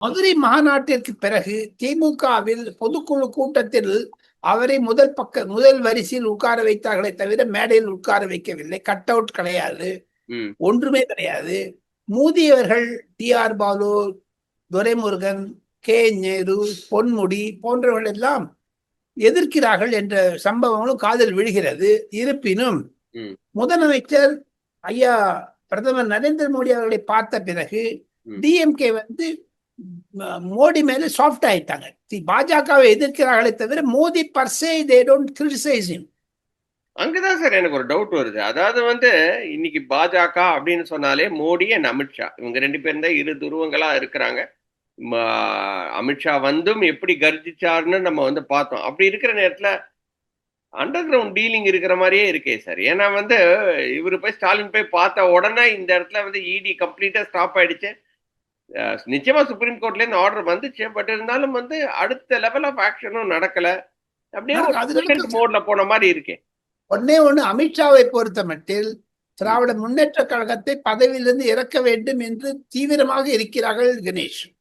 மதுரை மாநாட்டிற்கு பிறகு திமுகவில் பொதுக்குழு கூட்டத்தில் அவரை முதல் பக்க முதல் வரிசையில் உட்கார வைத்தார்களே தவிர மேடையில் உட்கார வைக்கவில்லை கட் அவுட் கிடையாது. ஒன்றுமே கிடையாது மூதியவர்கள் T R Balu Duraimurugan K Nehru Ponmudi போன்றவர்கள் எல்லாம் எதிர்க்கிறார்கள் என்ற சம்பவங்களும் காதில் விழுகிறது இருப்பினும். முதலமைச்சர் ஐயா பிரதமர் நரேந்திர மோடி அவர்களை பார்த்த பிறகு. டிஎம்கே வந்து மோடி மேல சாஃப்ட் ஆயிட்டாங்க. பாஜகவை எதிர்க்கிறார்களே தவிர Modi per se they don't criticize him. அங்கதான் சார் எனக்கு ஒரு டவுட் வருது. அதாவது வந்து இன்னைக்கு பாஜக அப்படின்னு சொன்னாலே மோடி அண்ட் அமித்ஷா இவங்க ரெண்டு பேரும் தான் இரு துருவங்களா இருக்கிறாங்க. அமித்ஷா வந்தும் எப்படி கர்ஜிச்சாருன்னு நம்ம வந்து பார்த்தோம். அப்படி இருக்கிற நேரத்துல அண்டர் கிரவுண்ட் டீலிங் இருக்கிற மாதிரியே இருக்கே சார். ஏன்னா வந்து இவர் போய் ஸ்டாலின் போய் பார்த்த உடனே இந்த இடத்துல வந்து இடி கம்ப்ளீட்டா ஸ்டாப் ஆயிடுச்சு. நிச்சயமா சுப்ரீம் கோர்ட்ல இருந்து ஆர்டர் வந்துச்சு பட் இருந்தாலும் வந்து அடுத்த லெவல் ஆஃப் ஆக்ஷனும் நடக்கல அப்படியே. மோட்ல போன மாதிரி இருக்கே ஒன்னே ஒண்ணு அமித்ஷாவை பொறுத்த மட்டில் திராவிட முன்னேற்ற கழகத்தை பதவியிலிருந்து இறக்க வேண்டும் என்று தீவிரமாக இருக்கிறார்கள் கணேஷ்